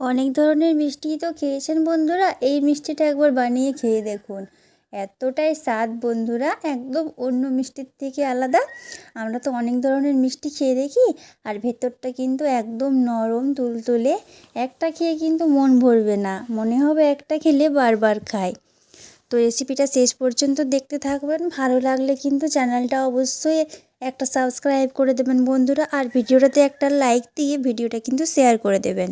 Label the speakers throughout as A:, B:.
A: অনেক ধরনের মিষ্টি তো খেয়েছেন বন্ধুরা, এই মিষ্টিটা একবার বানিয়ে খেয়ে দেখুন। এতটাই স্বাদ বন্ধুরা, একদম অন্য মিষ্টির থেকে আলাদা। আমরা তো অনেক ধরনের মিষ্টি খেয়ে দেখি, আর ভেতরটা কিন্তু একদম নরম, তুলতুলে। একটা খেয়ে কিন্তু মন ভরবে না, মনে হবে একটা খেলে বারবার খায়। তো রেসিপিটা শেষ পর্যন্ত দেখতে থাকবেন, ভালো লাগলে কিন্তু চ্যানেলটা অবশ্যই একটা সাবস্ক্রাইব করে দেবেন বন্ধুরা, আর ভিডিওটাতে একটা লাইক দিয়ে ভিডিওটা কিন্তু শেয়ার করে দেবেন।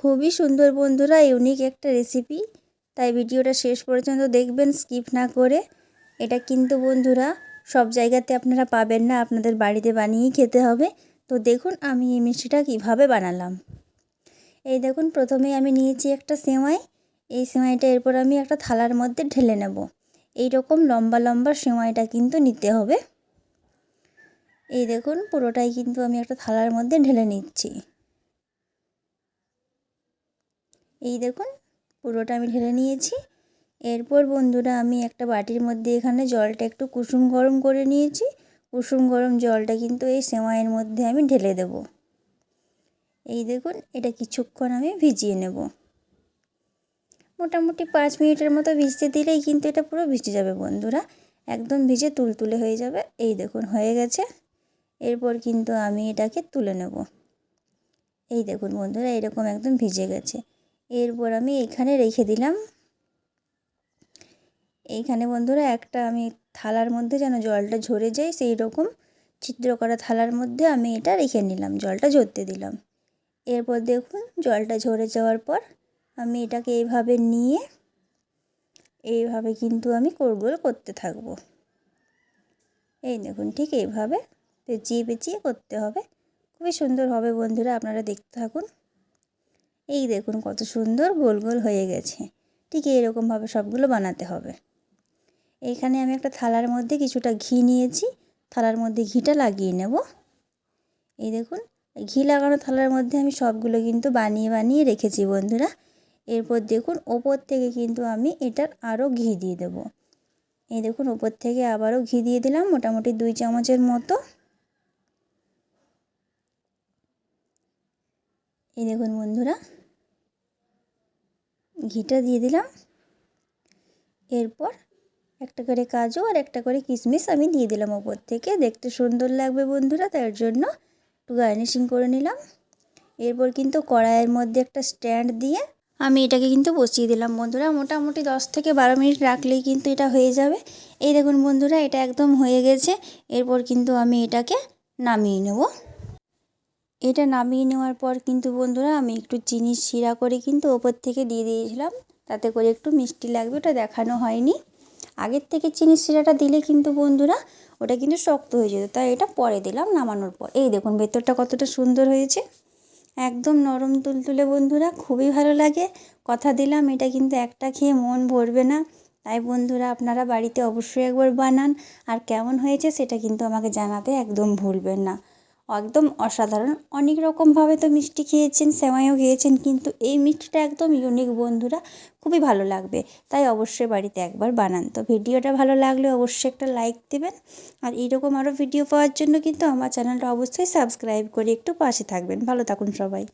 A: খুবই সুন্দর বন্ধুরা ইউনিক একটা রেসিপি তাই ভিডিওটা শেষ পর্যন্ত দেখবেন স্কিপ না করে। এটা কিন্তু বন্ধুরা, সব জায়গাতে আপনারা পাবেন না, আপনাদের বাড়িতে বানিয়েই খেতে হবে। তো দেখুন, আমি এই মিষ্টিটা কীভাবে বানালাম। এই দেখুন, প্রথমে আমি নিয়েছি একটা সেমাই। এই সেমাইটা এরপর আমি একটা থালার মধ্যে ঢেলে নেব। এই রকম লম্বা লম্বা সেমাইটা কিন্তু নিতে হবে। এই দেখুন, পুরোটাই কিন্তু আমি একটা থালার মধ্যে ঢেলে নিচ্ছি। এই দেখুন, পুরোটা আমি ঢেলে নিয়েছি। এরপর বন্ধুরা, আমি একটা বাটির মধ্যে এখানে জলটা একটু কুসুম গরম করে নিয়েছি। কুসুম গরম জলটা কিন্তু এই সেমাইয়ের মধ্যে আমি ঢেলে দেব। এই দেখুন, এটা কিছুক্ষণ আমি ভিজিয়ে নেব। মোটামুটি পাঁচ মিনিটের মতো ভিজতে দিলেই কিন্তু এটা পুরো ভিজে যাবে বন্ধুরা। একদম ভিজে তুলতুলে হয়ে যাবে। এই দেখুন, হয়ে গেছে। এরপর কিন্তু আমি এটাকে তুলে নেব। এই দেখুন বন্ধুরা, এরকম একদম ভিজে গেছে। এরপর আমি এখানে রেখে দিলাম। এইখানে বন্ধুরা একটা আমি থালার মধ্যে যেন জলটা ঝরে যায়, সেই রকম ছিদ্র করা থালার মধ্যে আমি এটা রেখে নিলাম, জলটা ঝরতে দিলাম। এরপর দেখুন জলটা ঝরে যাওয়ার পর আমি এটাকে এইভাবে নিয়ে এইভাবে কিন্তু আমি কোরগোল করতে থাকব। এই দেখুন ঠিক এইভাবে পেঁচিয়ে পেঁচিয়ে করতে হবে। খুবই সুন্দর হবে বন্ধুরা, আপনারা দেখতে থাকুন। এই দেখুন কত সুন্দর গোল গোল হয়ে গেছে। ঠিক এরকমভাবে সবগুলো বানাতে হবে। এখানে আমি একটা থালার মধ্যে কিছুটা ঘি নিয়েছি। থালার মধ্যে ঘিটা লাগিয়ে নেব। এই দেখুন, ঘি লাগানো থালার মধ্যে আমি সবগুলো কিন্তু বানিয়ে বানিয়ে রেখেছি বন্ধুরা। এরপর দেখুন, ওপর থেকে কিন্তু আমি এটার আরও ঘি দিয়ে দেব। এই দেখুন, ওপর থেকে আবারও ঘি দিয়ে দিলাম মোটামুটি দুই চামচের মতো। এই দেখুন বন্ধুরা ঘিটা দিয়ে দিলাম। এরপর একটা করে কাজু আর একটা করে কিশমিশ আমি দিয়ে দিলাম ওপর থেকে। দেখতে সুন্দর লাগবে বন্ধুরা তার জন্য একটু গার্নিশিং করে নিলাম। এরপর কিন্তু কড়াইয়ের মধ্যে একটা স্ট্যান্ড দিয়ে আমি এটাকে কিন্তু বসিয়ে দিলাম বন্ধুরা। মোটামুটি দশ থেকে বারো মিনিট রাখলেই কিন্তু এটা হয়ে যাবে। এই দেখুন বন্ধুরা, এটা একদম হয়ে গেছে। এরপর কিন্তু আমি এটাকে নামিয়ে নেব। এটা নামিয়ে নেওয়ার পর কিন্তু বন্ধুরা আমি একটু চিনি শিরা করে কিন্তু ওপর থেকে দিয়ে দিয়েছিলাম। তাতে করে একটু মিষ্টি লাগবে, ওটা দেখানো হয়নি। আগের থেকে চিনি শিরাটা দিলে কিন্তু বন্ধুরা ওটা কিন্তু শক্ত হয়ে যেত, তাই এটা পরে দিলাম নামানোর পর। এই দেখুন ভেতরটা কতটা সুন্দর হয়েছে। একদম নরম তুলতুলে বন্ধুরা, খুবই ভালো লাগে। কথা দিলাম, এটা কিন্তু একটা খেয়ে মন ভরবে না। তাই বন্ধুরা আপনারা বাড়িতে অবশ্যই একবার বানান। আর কেমন হয়েছে সেটা কিন্তু আমাকে জানাতে একদম ভুলবেন না। একদম অসাধারণ। অনেক রকমভাবে তো মিষ্টি খেয়েছেন, সেমাইও খেয়েছেন, কিন্তু এই মিষ্টিটা একদম ইউনিক বন্ধুরা, খুবই ভালো লাগবে। তাই অবশ্যই বাড়িতে একবার বানান। তো ভিডিওটা ভালো লাগলে অবশ্যই একটা লাইক দেবেন। আর এইরকম আরও ভিডিও পাওয়ার জন্য কিন্তু আমার চ্যানেলটা অবশ্যই সাবস্ক্রাইব করে একটু পাশে থাকবেন। ভালো থাকুন সবাই।